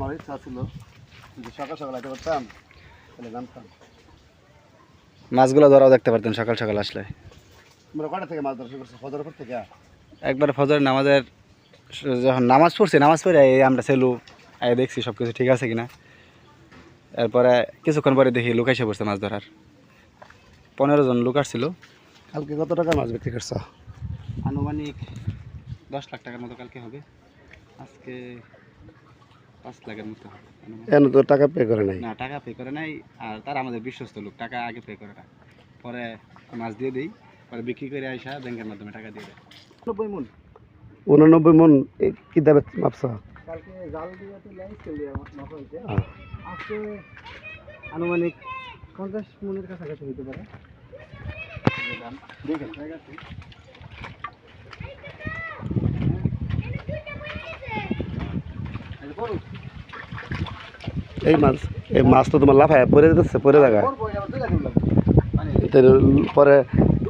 আমার ইচ্ছা ছিল যদি সকাল সকাল আইতে পারতাম তাহলে জানতাম। মাছগুলো ধরাও দেখতে পারতেন সকাল সকাল আসলে। তোমরা কটা থেকে মাছ ধরা শুরু করছ ফজর পর থেকে? একবার ফজর নামাজের যখন নামাজ পড়ছি নামাজ পড়ে এই আমরা সেলু এই দেখছি সব কিছু ঠিক আছে কিনা। এরপরে কিছুক্ষণ পরে দেখি লোক এসে পড়ছে মাছ ধরার। পনেরো জন লোক আসছিল। কালকে কত টাকা মাছ বিক্রি করছ? আনুমানিক দশ লাখ টাকার মতো কালকে হবে। আজকে পাঁচ লাখের মতো এন তো টাকা পে করে নাই। না টাকা পে করে নাই আর তার আমাদের বিশ্বস্ত লোক টাকা আগে পে করে না। পরে মাছ দিয়ে দিই পরে বিক্রি করে আইসা ব্যাংকের মাধ্যমে টাকা দিয়ে দেয়। নব্বই মন। উননব্বই মন কি দাবে মাপছ? কালকে জাল দিয়ে তো লাইন চলে মাপা হয়েছে। হ্যাঁ। আজকে আনুমানিক পঞ্চাশ মনের কাছাকাছি হতে পারে। দেখেন। এই মাছ এই মাছ তো তোমার লাফায় পরে যাচ্ছে পরে এটা পরে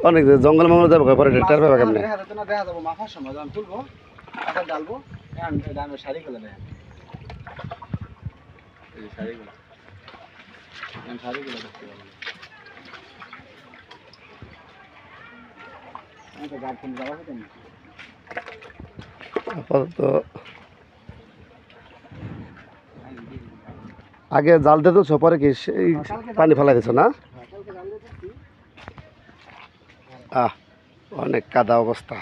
অনেক জঙ্গল মঙ্গল যাব পরে টের পাবে কেমনে? দেখা আগে জাল তুলছো পরে কি সেই পানি ফেলা দিছো না? আহ অনেক কাদা অবস্থা।